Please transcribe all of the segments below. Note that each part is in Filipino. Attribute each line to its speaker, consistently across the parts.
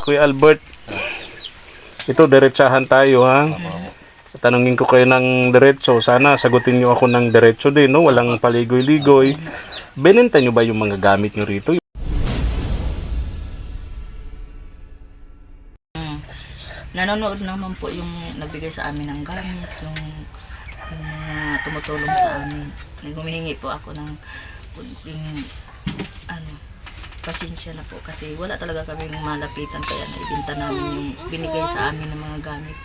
Speaker 1: Kuya Albert, ito diretsahan tayo ha. Tanungin ko kayo ng diretso. Sana sagutin nyo ako ng diretso din, no? Walang paligoy-ligoy. Benenta nyo ba yung mga gamit nyo rito?
Speaker 2: Nanonood naman po yung nagbigay sa amin ng gamit, yung, yung mga tumutulong sa amin. Humihingi po ako ng yung, ano, pasensya na po kasi wala talaga kaming malapitan kaya naibinta namin yung binigay sa amin ng mga gamit.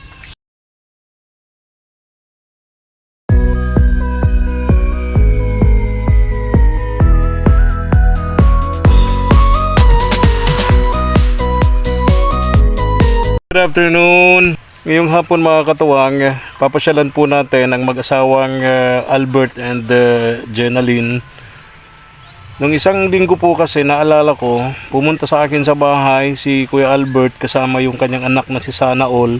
Speaker 1: Good afternoon. Ngayong hapon mga katuwang, papasyalan po natin ang mag-asawang uh, Albert and uh, Jenaline. Nung isang linggo po kasi naalala ko, pumunta sa akin sa bahay si Kuya Albert kasama yung kanyang anak na si Sana All.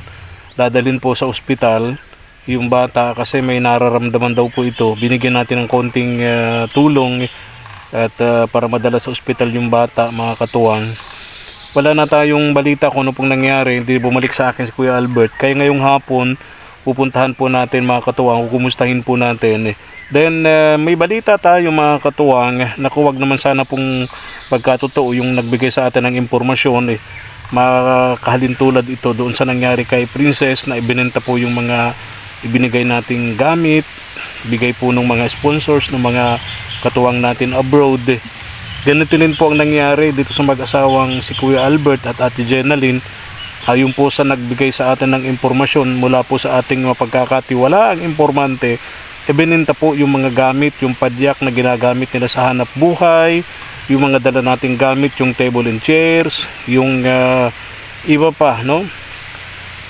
Speaker 1: Dadalhin po sa ospital yung bata kasi may nararamdaman daw po ito. Binigyan natin ng konting uh, tulong at uh, para madala sa ospital yung bata mga katuwang wala na tayong balita kung ano pong nangyari. Hindi bumalik sa akin si Kuya Albert. Kaya ngayong hapon, pupuntahan po natin mga katuwang, kukumustahin po natin. Then, uh, may balita tayo mga katuwang, naku wag naman sana pong pagkatotoo yung nagbigay sa atin ng impormasyon. Eh. Makahalintulad ito doon sa nangyari kay Princess na ibinenta po yung mga ibinigay nating gamit, bigay po ng mga sponsors ng mga katuwang natin abroad. Eh. Ganito din po ang nangyari dito sa mag-asawang si Kuya Albert at Ate Jenaline. Ayon po sa nagbigay sa atin ng impormasyon mula po sa ating mga pagkakatiwala ibininta po yung mga gamit, yung padyak na ginagamit nila sa hanap buhay, yung mga dala nating gamit, yung table and chairs, yung ah, iba pa, no?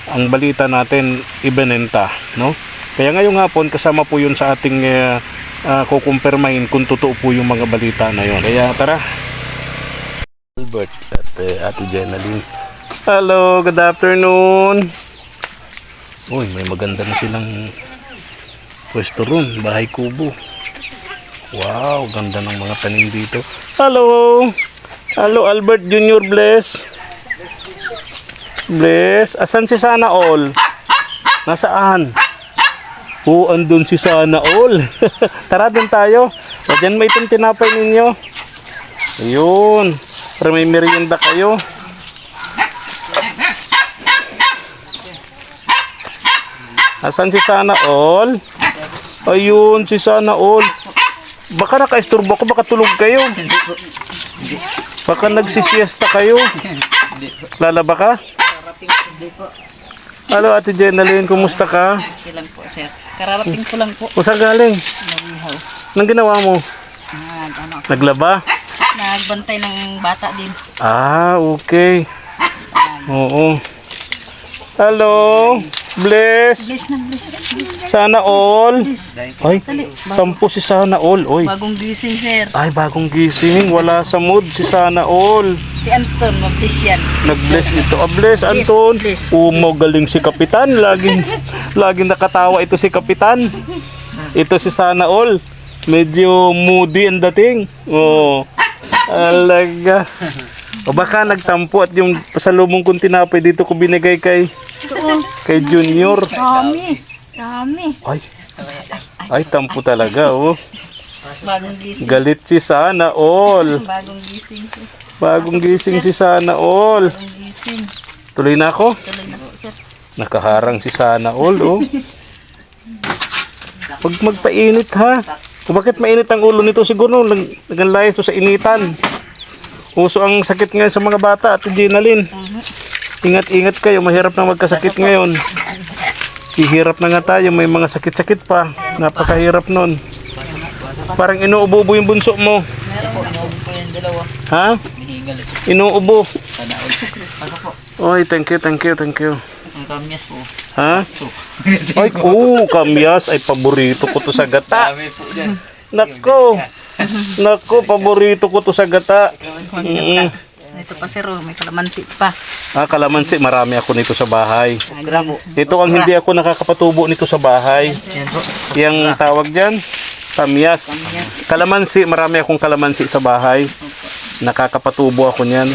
Speaker 1: Ang balita natin, ibinenta, no? Kaya ngayong hapon, kasama po yun sa ating uh, uh, kukumpirmahin kung totoo po yung mga balita na yun. Kaya tara. Albert at uh, Ate Jenaline. Hello, good afternoon. Uy, may maganda na silang pwesto ron, bahay kubo. Wow, ganda ng mga tanim dito. Hello. Hello, Albert Junior Bless. Bless, asan si Sana All? Nasaan? Oo, andun si Sana All. Tara din tayo. O dyan may itong tinapay ninyo. Ayun. Para may merienda kayo. Asan si Sana All? Ayun, si Sana All. Baka naka-isturbo ko, baka tulog kayo. Baka nagsisiesta kayo. Lalaba ka? Hello, Ate Jenaline, kumusta ka?
Speaker 2: Okay lang po, sir. Kararating ko lang po.
Speaker 1: O saan galing?
Speaker 2: Nagihaw.
Speaker 1: Anong ginawa mo?
Speaker 2: Nag, ano,
Speaker 1: Naglaba?
Speaker 2: nagbantay ng bata din.
Speaker 1: Ah, okay. Oo. Hello. Bless.
Speaker 2: Bless na, bless. bless.
Speaker 1: Sana all.
Speaker 2: Bless.
Speaker 1: Ay, tampo si Sana all. Oy.
Speaker 2: Bagong gising, sir.
Speaker 1: Ay, bagong gising. Wala sa mood si Sana all.
Speaker 2: Si Anton, mablis yan.
Speaker 1: Nag-bless ito. Ah, bless, Anton.
Speaker 2: bless.
Speaker 1: Umo, galing si Kapitan. Laging, laging nakatawa ito si Kapitan. Ito si Sana all. Medyo moody ang dating. Oo. Alaga. O baka nagtampo at yung pasalubong kong tinapay dito ko binigay kay kay Junior.
Speaker 2: Dami. Dami.
Speaker 1: Ay. Ay, tampo talaga, oh.
Speaker 2: Bagong gising.
Speaker 1: Galit si Sana all.
Speaker 2: Bagong gising.
Speaker 1: Bagong gising si Sana all.
Speaker 2: Bagong gising.
Speaker 1: Tuloy na ako.
Speaker 2: Tuloy na po, sir.
Speaker 1: Nakaharang si Sana all, oh. Huwag magpainit, ha? O bakit mainit ang ulo nito? Siguro nag naganlayas to sa initan. Uso ang sakit ngayon sa mga bata at Ginalin. Ingat-ingat kayo, mahirap na magkasakit ngayon. Hihirap na nga tayo, may mga sakit-sakit pa. Napakahirap nun. Parang inuubo-ubo yung bunso mo.
Speaker 2: Inuubo.
Speaker 1: Ha? Inuubo. Oy, thank you, thank you, thank you.
Speaker 2: Kamyas po.
Speaker 1: Ha? Ay, oo, kamyas. Ay, paborito ko to sa gata. Nako. Nako, paborito ko to sa gata. Mm.
Speaker 2: Ito pa, sir. oh, May kalamansi pa.
Speaker 1: Ah, kalamansi, marami ako nito sa bahay.
Speaker 2: Gra po.
Speaker 1: Ito ang hindi ako nakakapatubo nito sa bahay. Yang tawag dyan, kamyas. Kalamansi, marami akong kalamansi sa bahay. Nakakapatubo ako niyan.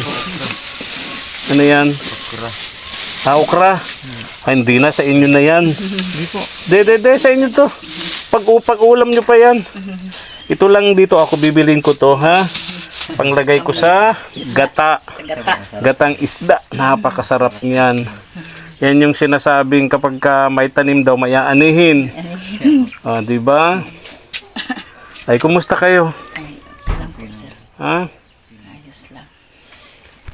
Speaker 1: Ano yan? Ah, okra. Ah, hindi na, sa inyo na yan.
Speaker 2: Hindi po.
Speaker 1: De, de, de, sa inyo to. Pag, pag ulam nyo pa yan. Ito lang dito, ako bibilin ko to, ha? Panglagay ko sa gata.
Speaker 2: Gata.
Speaker 1: Gatang isda. Napakasarap niyan. Yan yung sinasabing kapag ka may tanim daw, may aanihin. Ah, di ba? Ay, kumusta kayo?
Speaker 2: Ay, okay lang sir.
Speaker 1: Ha?
Speaker 2: Ayos lang.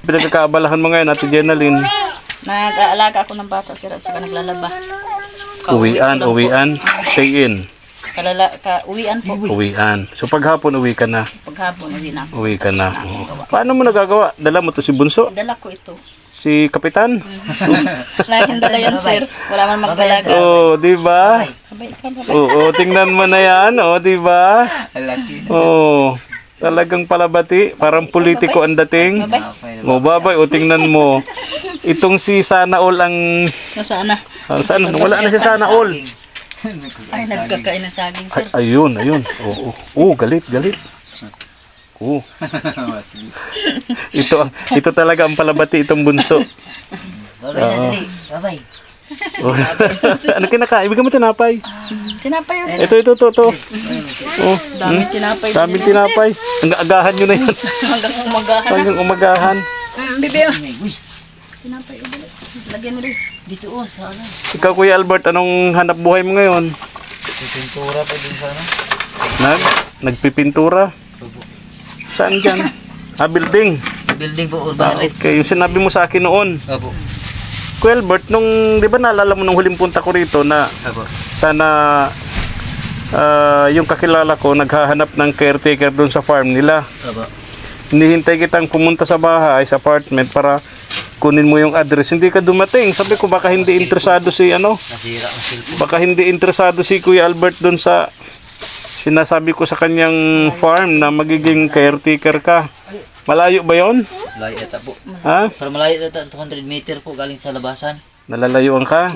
Speaker 1: Pinagkakaabalahan mo ngayon, Ate Jenalyn.
Speaker 2: Nag-aalaga ako ng bata, sir, at saka naglalaba.
Speaker 1: Uwian, uwian. Stay in.
Speaker 2: Kalala, ka, uwian po.
Speaker 1: Uwian. So paghapon, uwi ka na.
Speaker 2: Paghapon, uwi na.
Speaker 1: Uwi ka na. Oo. Paano mo nagagawa? Dala mo to si Bunso?
Speaker 2: Dala ko ito.
Speaker 1: Si Kapitan?
Speaker 2: Laging dala yan, sir. Wala man magdalaga.
Speaker 1: Oh, di ba?
Speaker 2: Abay, ikaw, babay.
Speaker 1: Oo, tingnan mo na yan. Oh, di ba?
Speaker 3: Laki.
Speaker 1: Oh, talagang palabati. Parang politiko ang dating. Oh, babay. O, tingnan mo. Itong si Sana All ang...
Speaker 2: Nasaan na?
Speaker 1: ah, saan? Wala na si Sana All.
Speaker 2: Ay, nagkakain ng saging, sir.
Speaker 1: Ay, ayun, ayun. Oo, oh, oh. galit, galit. Oh,
Speaker 3: Masli.
Speaker 1: ito, ang- ito talaga ang palabati itong bunso.
Speaker 3: Babay na dali. Babay.
Speaker 1: Oh. ano kinakain? Ibigay mo tinapay.
Speaker 2: Tinapay ulit.
Speaker 1: Ito, ito, ito, ito. Oh,
Speaker 2: Dami tinapay.
Speaker 1: daming tinapay. Ang agahan nyo na yan.
Speaker 2: Hanggang umagahan.
Speaker 1: Hanggang umagahan.
Speaker 2: Mm, bibi, oh. Tinapay ulit. Lagyan mo rin.
Speaker 3: Dito oh, sa ano.
Speaker 1: Ikaw, Kuya Albert, anong hanap buhay mo ngayon?
Speaker 3: May pintura pa din sa ano.
Speaker 1: Nag, nagpipintura? Saan dyan? Ah, building.
Speaker 3: Building po,
Speaker 1: Ah,
Speaker 3: urban rights.
Speaker 1: okay, yung sinabi mo sa akin noon.
Speaker 3: Opo.
Speaker 1: Kuya Albert, nung, di ba naalala mo nung huling punta ko rito na
Speaker 3: Opo.
Speaker 1: sana ah, yung kakilala ko naghahanap ng caretaker doon sa farm nila.
Speaker 3: Opo.
Speaker 1: Hinihintay kitang pumunta sa bahay, sa apartment para kunin mo yung address. Hindi ka dumating. Sabi ko baka hindi interesado si ano, baka hindi interesado si Kuya Albert doon sa sinasabi ko sa kanyang farm na magiging caretaker ka. Malayo ba yon?
Speaker 3: Malayo ata po.
Speaker 1: Ha?
Speaker 3: Para malayo ata 200 meter po galing sa labasan.
Speaker 1: Nalalayuan ka?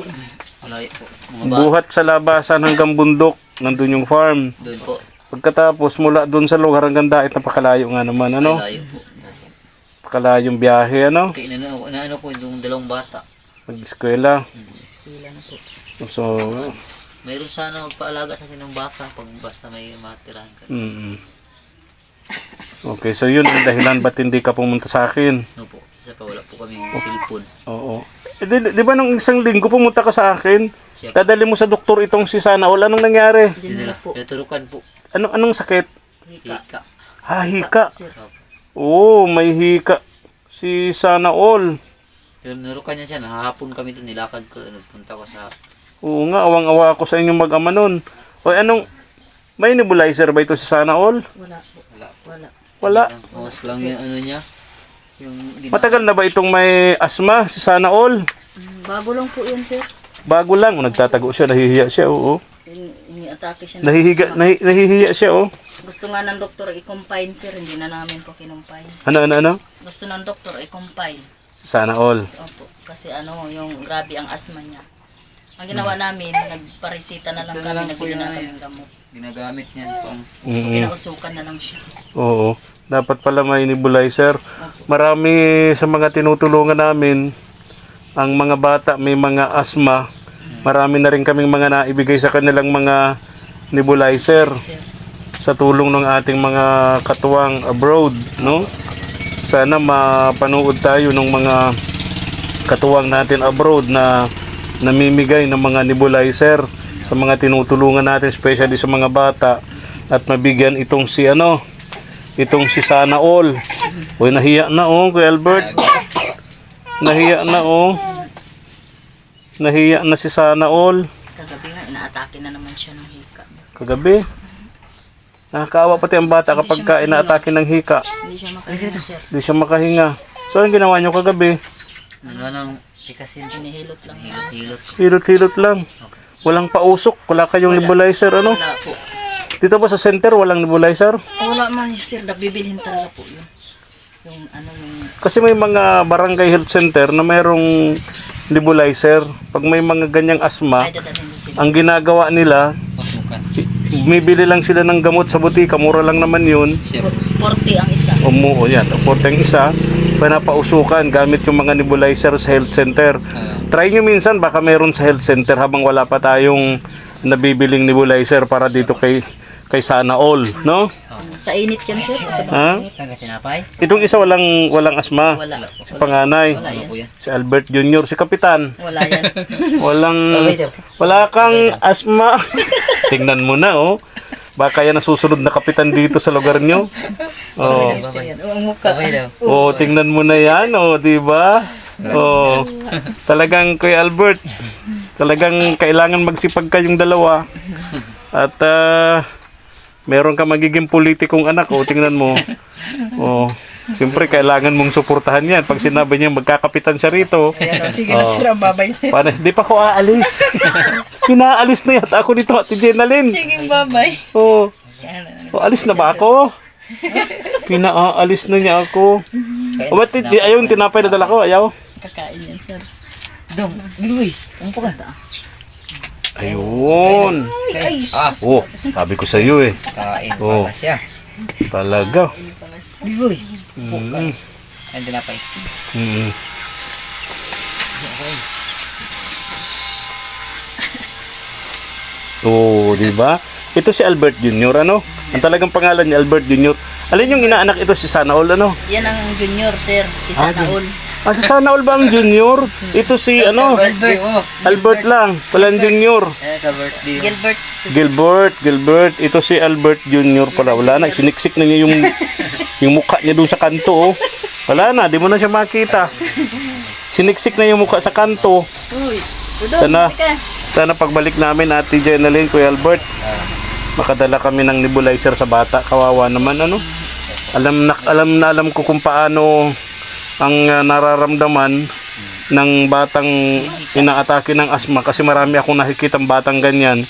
Speaker 3: Malayo po. Mga ba?
Speaker 1: Buhat sa labasan hanggang bundok, nandun yung farm.
Speaker 3: Doon po.
Speaker 1: Pagkatapos mula doon sa lugar hanggang dait, napakalayo nga naman, ano?
Speaker 3: Malayo po.
Speaker 1: Napakalayong biyahe, ano?
Speaker 3: Okay, inaano, inaano ko yung dalawang bata.
Speaker 1: Mag-eskwela.
Speaker 2: Eskwela na po.
Speaker 1: So,
Speaker 3: Mayroon sana magpaalaga sa akin ng baka pag basta may matirahan ka.
Speaker 1: mm Okay, so yun ang dahilan ba't hindi ka pumunta sa akin.
Speaker 3: No po. Isa pa wala po kaming cellphone.
Speaker 1: Oo. Eh, di, di ba nung isang linggo pumunta ka sa akin?
Speaker 3: Siya
Speaker 1: Dadali mo sa doktor itong si Sana. Wala nang nangyari.
Speaker 3: Dinala po. Naturukan po.
Speaker 1: Ano, anong sakit?
Speaker 3: Hika.
Speaker 1: Ha, hika.
Speaker 2: Sir.
Speaker 3: Opo.
Speaker 1: Oo, may hika. Si Sana All.
Speaker 3: Pero narukan niya siya. Nahapon kami doon. Nilakad ko. Nagpunta ko sa...
Speaker 1: Oo nga, awang-awa ako sa inyong mag-ama nun. O anong, may nebulizer ba ito si Sana All?
Speaker 2: Wala po.
Speaker 3: Wala.
Speaker 2: Wala.
Speaker 1: Wala.
Speaker 3: Mas lang yung ano niya. Yung gina-
Speaker 1: Matagal na ba itong may asma si Sana All?
Speaker 2: Mm, Bago lang po yan, sir.
Speaker 1: Bago lang, nagtatago siya, nahihiya siya, oo.
Speaker 2: Ini-atake siya
Speaker 1: Nahihiga, nahi, nahihiya siya, oh.
Speaker 2: Gusto nga ng doktor i-confine, sir. Hindi na namin po kinumpine.
Speaker 1: Ano, ano, ano?
Speaker 2: Gusto ng doktor i-confine.
Speaker 1: Sana All.
Speaker 2: Opo. Kasi ano, yung grabe ang asma niya. Ang ginawa namin, nagparesita na lang
Speaker 3: Ito na
Speaker 2: kami,
Speaker 3: lang po
Speaker 2: nagbili
Speaker 3: yung
Speaker 2: na
Speaker 3: ano
Speaker 2: kami ng gamot.
Speaker 3: Ginagamit niya pang...
Speaker 2: So,
Speaker 1: Mm,
Speaker 2: pinausukan na lang siya.
Speaker 1: oo. Dapat pala may nebulizer. Marami sa mga tinutulungan namin, ang mga bata may mga asma. Marami na rin kaming mga naibigay sa kanilang mga nebulizer sa tulong ng ating mga katuwang abroad, no? Sana mapanood tayo ng mga katuwang natin abroad na namimigay ng mga nebulizer sa mga tinutulungan natin, especially sa mga bata at mabigyan itong si ano, itong si Sana All. Uy, nahiya na oh, Kuya Albert. Nahiya na oh. Nahiya na si Sana All.
Speaker 2: Kagabi nga, inaatake na naman siya ng hika.
Speaker 1: Kagabi. Nakakaawa pati ang bata kapag ka inaatake ng hika.
Speaker 2: Hindi siya makahinga, sir.
Speaker 1: Hindi siya makahinga. So, ang ginawa nyo kagabi?
Speaker 3: Ano nang tikasin.
Speaker 2: Hinihilot lang.
Speaker 3: Hilot-hilot.
Speaker 1: Hilot-hilot lang. Walang pausok. Wala kayong nebulizer, ano?
Speaker 2: Wala po.
Speaker 1: Dito ba sa center, walang nebulizer?
Speaker 2: Oh, wala man, sir. Nabibilhin talaga po yun. Yung ano yung...
Speaker 1: Kasi may mga barangay health center na mayroong nebulizer. Pag may mga ganyang asma, ang ginagawa nila, bumibili lang sila ng gamot sa butika. Mura lang naman yun.
Speaker 3: Siya.
Speaker 2: 40 ang isa.
Speaker 1: Umuo yan. Porte ang isa. pinapausukan gamit yung mga nebulizer sa health center. Try nyo minsan, baka meron sa health center habang wala pa tayong nabibiling nebulizer para dito kay kay Sana All, no?
Speaker 2: Sa init yan, sir. Sa
Speaker 1: Ha?
Speaker 3: Ang tinapay?
Speaker 1: Itong isa walang walang asma.
Speaker 2: Wala.
Speaker 1: Si panganay.
Speaker 2: Wala yan.
Speaker 1: Si Albert Jr., si Kapitan.
Speaker 2: Wala yan.
Speaker 1: Walang wala kang asma. Tingnan mo na oh. Baka yan nasusunod na kapitan dito sa lugar nyo. Oh.
Speaker 2: Yan, Ang mukha.
Speaker 3: Babay daw.
Speaker 1: Oh, tingnan mo na yan, oh, 'di ba? Oh. Talagang Kuya Albert, talagang kailangan magsipag kayong dalawa. At ah, meron ka magiging politikong anak, oh, tingnan mo. Oh. Siyempre, kailangan mong suportahan yan. Pag sinabi niya magkakapitan siya rito,
Speaker 2: Yan, oh, sige na, sir. Ang babay, sir.
Speaker 1: Paano? Di pa ako aalis. Pinaalis na yata ako dito, Ate Jenalyn.
Speaker 2: Sige, babay.
Speaker 1: Oh.
Speaker 2: Yan,
Speaker 1: oh, alis na ba ako? Pinaalis na niya ako. O ba't di, ayaw yung tinapay na dala ko? Ayaw?
Speaker 2: Kakain yan, sir.
Speaker 3: Dong, bigoy. Umpo ka.
Speaker 1: Ayun.
Speaker 3: Ay, ah,
Speaker 1: Oh, sabi ko sa iyo eh.
Speaker 3: kain
Speaker 1: Oh.
Speaker 3: pala siya.
Speaker 1: Talaga.
Speaker 3: Bigoy.
Speaker 1: Mm.
Speaker 3: Ang tinapay.
Speaker 1: Mm. Oh, di ba? Ito si Albert Jr. ano? Ang talagang pangalan niya Albert Jr. Alin yung inaanak ito si Sana All ano?
Speaker 2: Yan ang junior, sir. Si Sanaol.
Speaker 1: Ah, si Sana All ba ang junior? Ito si ano?
Speaker 3: Birthday mo.
Speaker 1: Albert lang, walang junior.
Speaker 3: Eh, ka-birthday mo.
Speaker 2: Gilbert.
Speaker 1: Gilbert, Gilbert, ito si Albert Junior pala. Wala na, siniksik na niya yung yung mukha niya doon sa kanto. Oh. Wala na, di mo na siya makita. Siniksik na yung mukha sa kanto.
Speaker 2: Uy.
Speaker 1: Sana, sana pagbalik namin Ate Jenaline, Kuya Albert, makadala kami ng nebulizer sa bata. Kawawa naman ano. Alam na alam na alam ko kung paano ang uh, nararamdaman ng batang inaatake ng asma kasi marami akong nakikitang batang ganyan.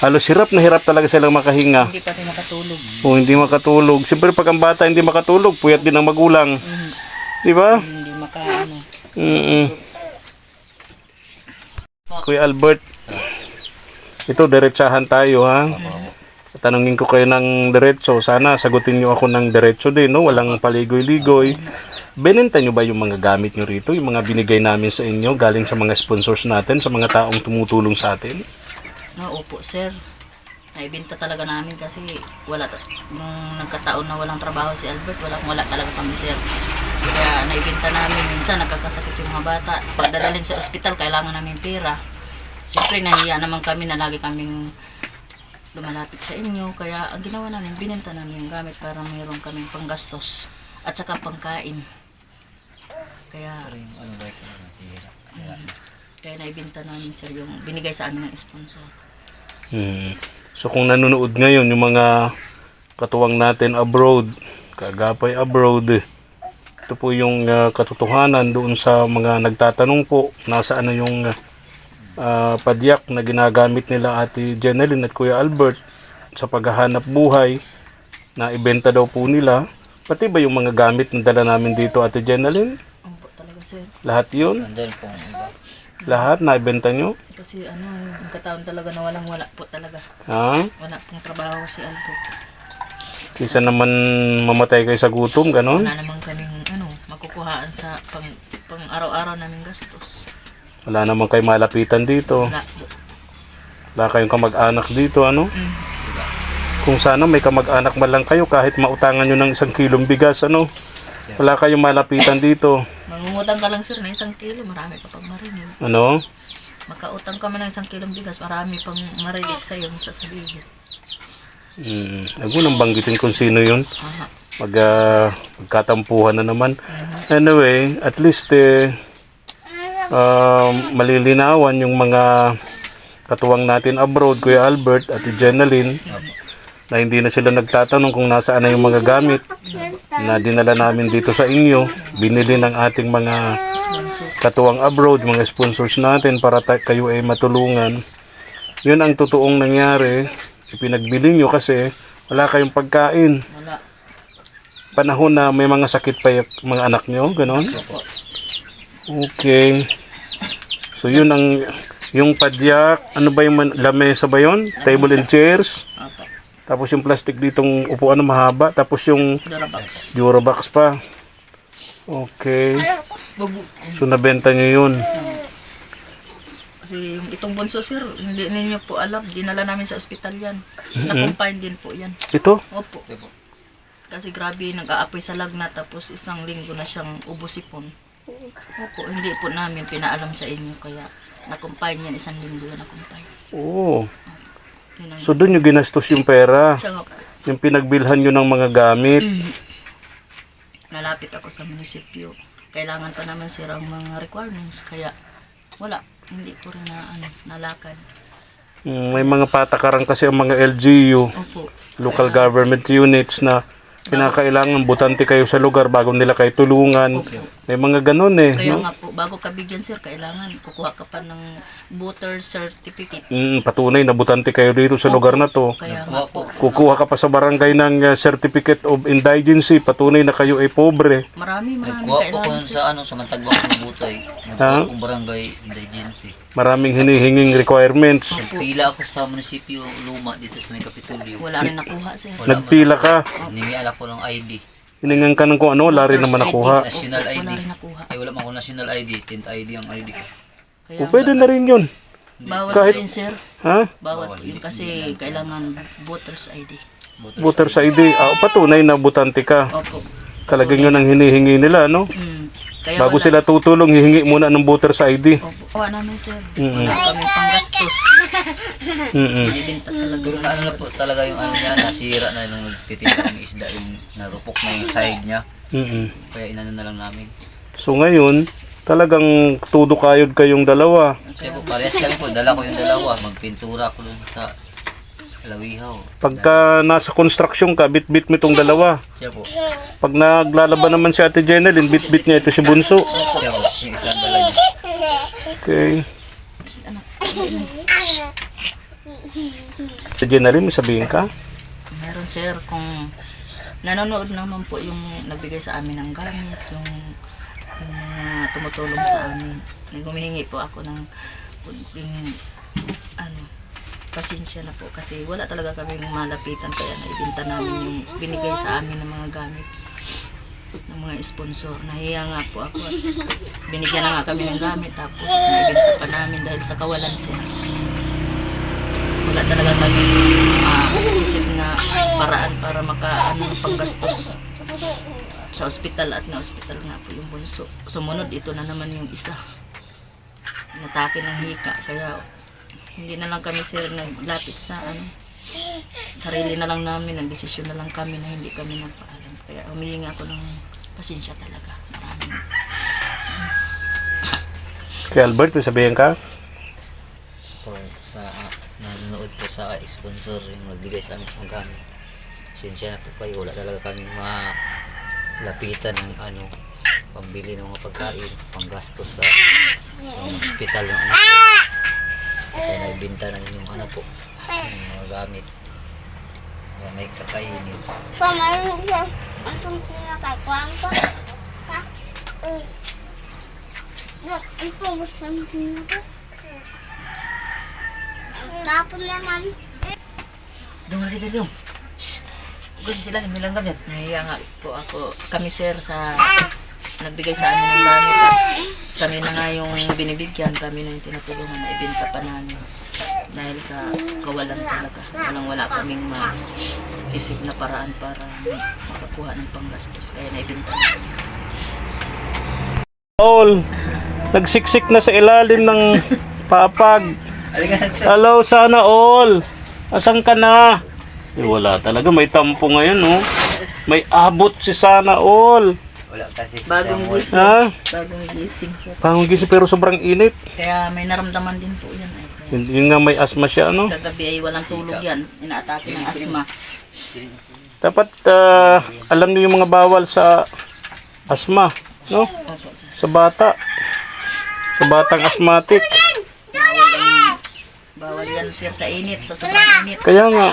Speaker 1: Halos hirap na hirap talaga silang makahinga.
Speaker 2: Hindi pa rin nakatulog.
Speaker 1: O hindi makatulog. Siyempre pag ang bata hindi makatulog, puyat din ang magulang. Di ba?
Speaker 2: Hindi maka, ano.
Speaker 1: Mm Kuya Albert, ito diretsahan tayo ha. Tanungin ko kayo ng diretso. Sana sagutin nyo ako ng diretso din, no? Walang paligoy-ligoy. Benenta nyo ba yung mga gamit nyo rito? Yung mga binigay namin sa inyo galing sa mga sponsors natin, sa mga taong tumutulong sa atin?
Speaker 2: No, opo, sir. Naibenta talaga namin kasi wala nung nagkataon na walang trabaho si Albert, wala wala talaga kami, sir. Kaya naibenta namin, minsan nagkakasakit yung mga bata. Pag dadalhin sa ospital, kailangan namin pera. Siyempre, nahiya naman kami na lagi kaming lumalapit sa inyo. Kaya ang ginawa namin, binenta namin yung gamit para mayroon kaming panggastos at saka pangkain. Kaya,
Speaker 3: Pero yung ano ba ito nasira.
Speaker 2: kaya naibenta namin, sir, yung binigay sa amin ng sponsor.
Speaker 1: Hmm. So kung nanonood ngayon yung mga katuwang natin abroad, kagapay abroad, ito po yung ah, katotohanan doon sa mga nagtatanong po nasaan na yung ah, padyak na ginagamit nila Ate Jeneline at Kuya Albert sa paghahanap buhay na ibenta daw po nila. Pati ba yung mga gamit na dala namin dito Ate Jeneline?
Speaker 2: Ang po talaga, sir.
Speaker 1: Lahat yun?
Speaker 3: Nandun pong iba.
Speaker 1: Lahat na ibenta nyo?
Speaker 2: Kasi ano, kataon talaga na walang wala po talaga.
Speaker 1: Ha?
Speaker 2: Wala pong trabaho si Albert.
Speaker 1: Kisa naman mamatay kayo sa gutom, ganon?
Speaker 2: Wala naman kaming ano, makukuhaan sa pang, pang araw-araw naming gastos.
Speaker 1: Wala naman kayo malapitan dito.
Speaker 2: Wala po.
Speaker 1: Wala kayong kamag-anak dito, ano?
Speaker 2: Mm.
Speaker 1: Kung sana may kamag-anak man lang kayo kahit mautangan nyo ng isang kilong bigas, ano? Wala kayong malapitan dito.
Speaker 2: Mangungutang ka lang sir na isang kilo, marami pa pang marinig.
Speaker 1: Ano?
Speaker 2: Makautang ka man ng isang kilong bigas, marami pang marinig sa'yo sa sabihin.
Speaker 1: Hmm. Mo nang banggitin kung sino yun.
Speaker 2: Aha.
Speaker 1: Mag, ah, magkatampuhan na naman. Anyway, at least eh, ah, malilinawan yung mga katuwang natin abroad, Kuya Albert at Jenaline, na hindi na sila nagtatanong kung nasaan na yung mga gamit na dinala namin dito sa inyo. Binili ng ating mga katuwang abroad, mga sponsors natin para kayo ay matulungan. Yun ang totoong nangyari. Ipinagbili nyo kasi wala kayong pagkain.
Speaker 2: Wala.
Speaker 1: Panahon na may mga sakit pa yung mga anak nyo, ganon? Okay. So yun ang yung padyak, ano ba yung lamesa ba yun? Table and chairs. Tapos yung plastic ditong upuan na mahaba. Tapos yung
Speaker 2: Durabox.
Speaker 1: Durabox pa. Okay. So, nabenta nyo yun.
Speaker 2: kasi yung itong bunso sir, hindi ninyo po alam, dinala namin sa ospital yan. Na-confine din po yan.
Speaker 1: Ito?
Speaker 2: Opo. Kasi grabe, nag-aapoy sa lagnat tapos isang linggo na siyang ubusipon. Opo, hindi po namin pinaalam sa inyo kaya na-confine yan, isang linggo yan na-confine.
Speaker 1: Oo.
Speaker 2: Yun ang,
Speaker 1: So, doon yung ginastos yung pera.
Speaker 2: siya nga po.
Speaker 1: Yung pinagbilhan nyo ng mga gamit.
Speaker 2: Nalapit ako sa munisipyo. Kailangan pa naman sir ang mga requirements kaya wala, hindi ko rin na ano, nalakad.
Speaker 1: Mm, May mga patakaran kasi ang mga LGU,
Speaker 2: Opo.
Speaker 1: local government units na kinakailangan butante kayo sa lugar bago nila kayo tulungan.
Speaker 2: Opo.
Speaker 1: May mga ganun eh.
Speaker 2: Kaya
Speaker 1: No?
Speaker 2: nga po, bago ka bigyan sir, kailangan kukuha ka pa ng voter certificate.
Speaker 1: Mm, patunay na butante kayo dito sa lugar na to.
Speaker 2: Kaya nga
Speaker 3: ko.
Speaker 2: po,
Speaker 1: Kukuha ka pa sa barangay ng uh, certificate of indigency, patunay na kayo ay pobre.
Speaker 2: marami, marami
Speaker 3: Nagkuha po ko
Speaker 2: kailangan sir.
Speaker 3: sa ano, sa Mantagwak ng Butoy. Nagkuha kong barangay indigency.
Speaker 1: Maraming hinihinging requirements.
Speaker 3: Nagpila ako sa munisipyo Luma dito sa may Kapitulyo.
Speaker 2: Wala rin nakuha sir.
Speaker 1: Nagpila ka,
Speaker 3: Hiningian ako ng ID.
Speaker 1: Hiningan ka ng kung ano, wala rin naman nakuha.
Speaker 3: National
Speaker 2: Opo,
Speaker 3: ID.
Speaker 2: Wala rin nakuha.
Speaker 3: Ay wala man ako national ID. Tint ID ang ID ko.
Speaker 2: Kaya
Speaker 1: O pwede na rin yun.
Speaker 2: bawal
Speaker 1: kahit-
Speaker 2: po yun sir.
Speaker 1: Ha?
Speaker 2: Bawal po yun kasi kailangan voter's ID.
Speaker 1: Voter sa ID. Ah, patunay na butante ka.
Speaker 2: Opo.
Speaker 1: Talagang yun ang hinihingi nila, no?
Speaker 2: Mm. Kaya
Speaker 1: Bago
Speaker 2: wala.
Speaker 1: sila tutulong, hihingi muna ng voter sa ID.
Speaker 2: Opo. Kawa namin sir. Wala kami panggastos.
Speaker 1: Mm-mm.
Speaker 2: Talaga.
Speaker 3: Pero na ano na po talaga yung ano niya, nasira na nung nagtitinda ng isda, yung narupok na yung sahig niya.
Speaker 1: Mm-mm.
Speaker 3: Kaya inano na lang namin.
Speaker 1: So ngayon, talagang tudo kayod kayong dalawa.
Speaker 3: Kasi po, parehas kami po, dala ko yung dalawa, magpintura ko dun sa Lawihaw.
Speaker 1: Pagka nasa construction ka, bit-bit mo itong dalawa.
Speaker 3: Siya po,
Speaker 1: Pag naglalaban naman si Ate Jeneline, bit-bit niya ito si Bunso.
Speaker 3: siya po, yung isang dala niya.
Speaker 1: Okay.
Speaker 2: Anak,
Speaker 1: Ate Jeneline, may sabihin ka?
Speaker 2: meron sir kung nanonood naman po yung nagbigay sa amin ng gamit, yung, yung mga tumutulong sa amin. Humihingi po ako ng kunting ano, pasensya na po kasi wala talaga kami malapitan kaya naibinta namin yung binigay sa amin ng mga gamit ng mga sponsor. Nahiya nga po ako. Binigyan na nga kami ng gamit tapos naibinta pa namin dahil sa kawalan sila. Wala talaga kami isip na paraan para maka ano, panggastos sa ospital at na ospital nga po yung bunso. Sumunod ito na naman yung isa. Natake ng hika kaya hindi na lang kami sir naglapit sa ano sarili na lang namin, nagdesisyon na lang kami na hindi kami nagpaalam. Kaya humihingi ako ng pasensya talaga. Maraming
Speaker 1: Kay Albert, may sabihin ka?
Speaker 3: Po, sa nanonood po sa sponsor yung nagbigay sa amin ng gamit. Sinsya na po kayo, wala talaga kaming malapitan ng ano, pambili ng mga pagkain, panggastos sa yung hospital ng anak ko. Kaya nagbinta namin yung ano po, yung mga gamit. Mga may kakainin.
Speaker 4: Pamarin siya. Ang pinakakuan ko. Look, ito gusto mo ko. Tapon naman.
Speaker 3: Dung, dali, dung.
Speaker 2: Gusto sila may langgam yan. Nahiya nga po ako. Kami sir sa nagbigay sa amin ng gamit at kami na nga yung binibigyan, kami na yung tinutulungan na ibenta pa namin. Dahil sa kawalan talaga. Walang wala kaming ma-isip na paraan para makakuha ng panggastos. Kaya naibenta namin.
Speaker 1: All, nagsiksik na sa ilalim ng papag. Hello, sana all. Asan ka na? Eh, wala talaga, may tampo ngayon, no? May abot si sana all.
Speaker 3: Wala kasi si
Speaker 2: Bagong
Speaker 3: Samuel.
Speaker 2: gising.
Speaker 1: Ha?
Speaker 2: Bagong gising.
Speaker 1: Pangong gising pero sobrang init.
Speaker 2: Kaya may naramdaman din po yan. Ay, kaya
Speaker 1: Yun, yun nga may asma siya, no?
Speaker 2: kagabi ay walang tulog yan. Inaatake ng asma.
Speaker 1: Dapat ah, alam niyo yung mga bawal sa asma, no?
Speaker 2: Opo, sir.
Speaker 1: Sa bata. Sa batang asthmatic.
Speaker 2: Bawal yan sir sa init, sa sobrang init.
Speaker 1: Kaya nga,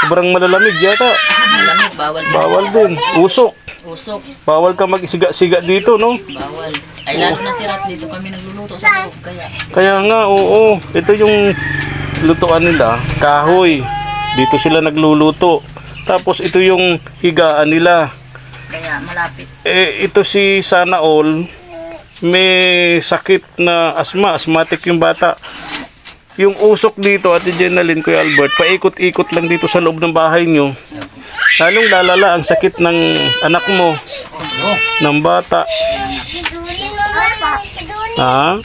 Speaker 1: sobrang malalamig yata.
Speaker 2: Malamig, bawal din.
Speaker 1: Bawal din. Usok.
Speaker 2: Usok,
Speaker 1: Bawal ka mag-siga-siga dito, no?
Speaker 2: bawal. Ay lalo na sirat dito kami nagluluto sa loob kaya
Speaker 1: Kaya nga, oo. Ito yung lutuan nila, kahoy. Dito sila nagluluto. Tapos ito yung higaan nila.
Speaker 2: kaya malapit.
Speaker 1: eh, ito si Sana All, may sakit na asma, asthmatic yung bata. Yung usok dito, Ate Jenalyn, Kuya Albert, paikot-ikot lang dito sa loob ng bahay nyo. Lalong lalala ang sakit ng anak mo, ng bata. Ha?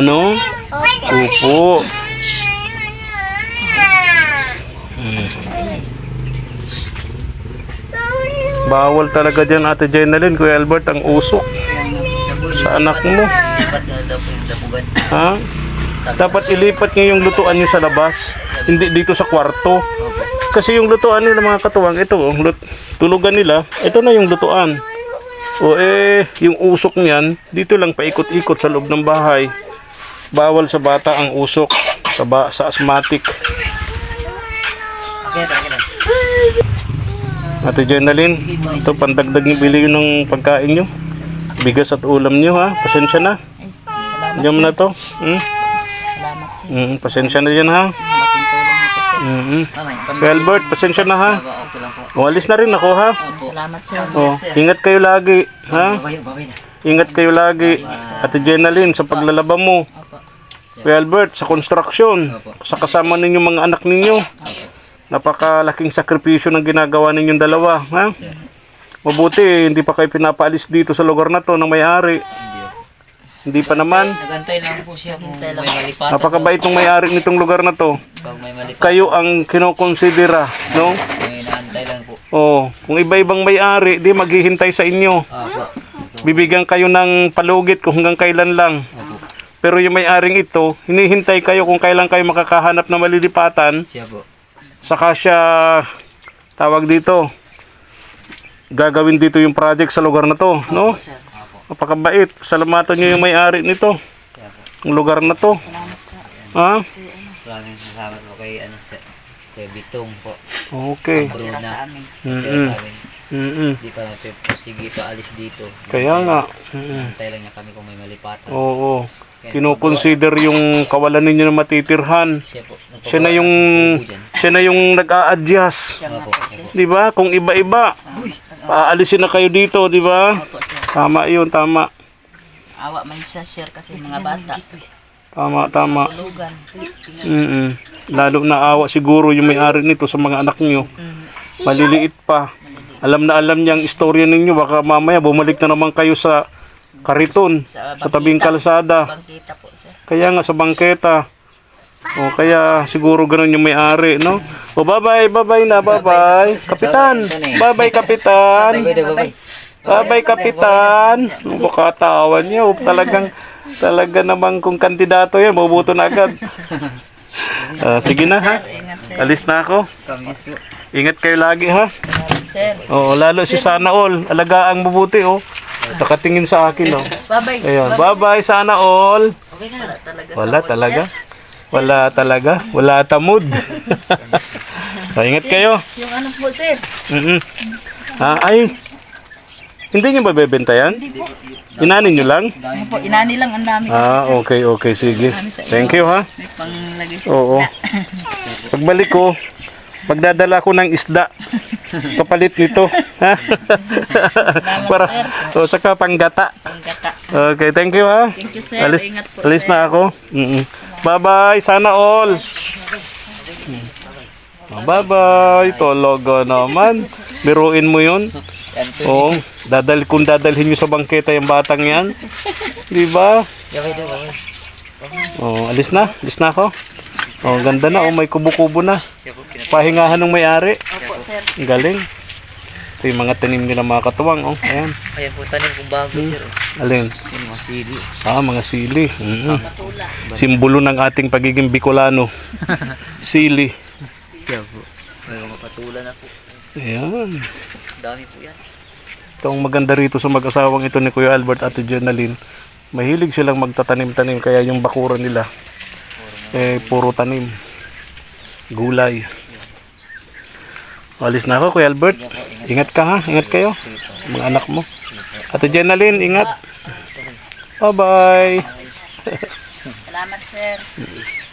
Speaker 1: Ano? Upo. Bawal talaga dyan, Ate Jenalyn, Kuya Albert, ang usok sa anak mo. Ha? Dapat ilipat niyo yung lutuan niyo sa labas, hindi dito sa kwarto. Kasi yung lutuan nila mga katuwang, ito, oh, lut- tulugan nila, ito na yung lutuan. O eh, yung usok niyan, dito lang paikot-ikot sa loob ng bahay. Bawal sa bata ang usok sa, ba- sa asthmatic. Ate Jenalyn, ito pandagdag niyo bili yun pagkain niyo. Bigas at ulam niyo ha, pasensya na. Diyan mo na to. Hmm? Mm, pasensya na dyan ha.
Speaker 2: Malaking tulong.
Speaker 1: Mm-hmm.
Speaker 3: Mamay.
Speaker 1: Kuya Albert, pasensya na ha.
Speaker 3: Okay lang po.
Speaker 1: Umalis na rin ako ha.
Speaker 2: Salamat sir.
Speaker 1: Oh, ingat kayo lagi, ha? Ingat kayo lagi. Ate Jenalyn, sa paglalaba mo. Kuya Albert, sa construction. Sa kasama ninyo mga anak ninyo. Napakalaking sakripisyo ng ginagawa ninyong dalawa, ha? Mabuti, hindi pa kayo pinapaalis dito sa lugar na to ng may-ari. Hindi pa naman.
Speaker 3: Nagantay lang po siya kung may malipatan.
Speaker 1: Napakabait ng may-ari nitong lugar na to.
Speaker 3: Pag may malipatan,
Speaker 1: Kayo ang kinokonsidera, no?
Speaker 3: may naantay lang po.
Speaker 1: Oh, kung iba-ibang may-ari, di maghihintay sa inyo.
Speaker 3: Opo.
Speaker 1: Bibigyan kayo ng palugit kung hanggang kailan lang.
Speaker 3: Opo.
Speaker 1: Pero yung may-aring ito, hinihintay kayo kung kailan kayo makakahanap ng malilipatan.
Speaker 3: Siya po.
Speaker 1: Saka siya tawag dito. Gagawin dito yung project sa lugar na to, no?
Speaker 2: Sir.
Speaker 1: Napakabait. Salamatan niyo yung may-ari nito.
Speaker 3: Siya po.
Speaker 1: Ang lugar na to. Ha?
Speaker 3: Maraming salamat po kay, ano, sa, kay Bitong po.
Speaker 1: Okay.
Speaker 2: Tira
Speaker 3: Bruna.
Speaker 2: sa amin.
Speaker 1: Mm-mm.
Speaker 3: Kaya sa amin.
Speaker 1: Mm-mm.
Speaker 3: Hindi pa natin po sige pa alis dito.
Speaker 1: Kaya nga. Mm-mm.
Speaker 3: Antay lang niya kami kung may malipatan.
Speaker 1: Oo. Kinoconsider yung kawalan ninyo na matitirhan.
Speaker 3: Siya po.
Speaker 1: Siya na yung siya na yung nag-a-adjust.
Speaker 3: Opo. Opo.
Speaker 1: 'Di ba? Kung iba-iba, paalisin na kayo dito, 'di ba?
Speaker 2: Opo sir.
Speaker 1: Tama 'yun, tama.
Speaker 2: Awa man siya sir kasi mga bata.
Speaker 1: Tama, tama.
Speaker 2: Lugan.
Speaker 1: Mm. Lalo na awa siguro yung may-ari nito sa mga anak niyo. Maliliit pa. Alam na alam niya ang istorya ninyo, baka mamaya bumalik na naman kayo sa kariton,
Speaker 2: Sa
Speaker 1: sa tabing kalsada.
Speaker 2: Po sir.
Speaker 1: Kaya nga sa bangketa. O kaya siguro ganun yung may-ari, no? O bye-bye, bye-bye na, bye-bye. Kapitan, bye-bye kapitan.
Speaker 3: Bye bye.
Speaker 1: Bye-bye kapitan. Ang katawan niya, o, talagang talaga namang kung kandidato yan, mabuto na agad. Ah, sige na ha. Alis na ako. Ingat kayo lagi ha. Oo, lalo si Sana All. Alagaan mabuti oh. Nakatingin sa akin oh.
Speaker 2: Bye-bye.
Speaker 1: Ayun, bye-bye Sana All.
Speaker 2: Wala talaga.
Speaker 1: Wala talaga. Wala tamod. so, ingat kayo.
Speaker 2: Yung ano po sir.
Speaker 1: Mm Ah, ay. Hindi niyo ba bebenta yan? Inanin niyo lang?
Speaker 2: Ano po, inani lang ang dami.
Speaker 1: Ah, okay, okay. Sige. Thank you ha.
Speaker 2: May panglagay sa
Speaker 1: Oo.
Speaker 2: isda.
Speaker 1: Pagbalik ko, magdadala ko ng isda. Kapalit nito. Ha? Para, o saka panggata.
Speaker 2: Panggata.
Speaker 1: Okay, thank you ha.
Speaker 2: Thank you sir.
Speaker 1: Alis,
Speaker 2: Ingat po
Speaker 1: alis
Speaker 2: sir.
Speaker 1: na ako. Mm-mm. Bye-bye. Sana all. Bye-bye. Talaga naman. Biruin mo yun.
Speaker 3: Anthony.
Speaker 1: Oo. Dadal, kung dadalhin nyo sa bangketa yung batang yan. Di ba?
Speaker 3: Gawin gawin.
Speaker 1: Oh, alis na. Alis na ako. Oh, ganda na. Oh, may kubo-kubo na. Pahingahan ng may-ari.
Speaker 2: Opo sir.
Speaker 1: Ang galing. Ito yung mga tanim nila mga katuwang. Oh, ayan.
Speaker 3: Ayan po tanim kong bago sir.
Speaker 1: Alin?
Speaker 3: Yung mga sili.
Speaker 1: Ah, mga sili. Mm. Simbolo ng ating pagiging Bicolano. sili.
Speaker 3: Siya po. May mga patula na po.
Speaker 1: Ayan.
Speaker 3: Dami po yan.
Speaker 1: Ito ang maganda rito sa mag-asawang ito ni Kuya Albert at Jonalyn. Mahilig silang magtatanim-tanim kaya yung bakuran nila eh puro tanim. Gulay. Alis na ako Kuya Albert. Ingat ka ha. Ingat kayo. Mga anak mo. Ate Jenalyn, ingat. Bye-bye.
Speaker 2: Salamat sir.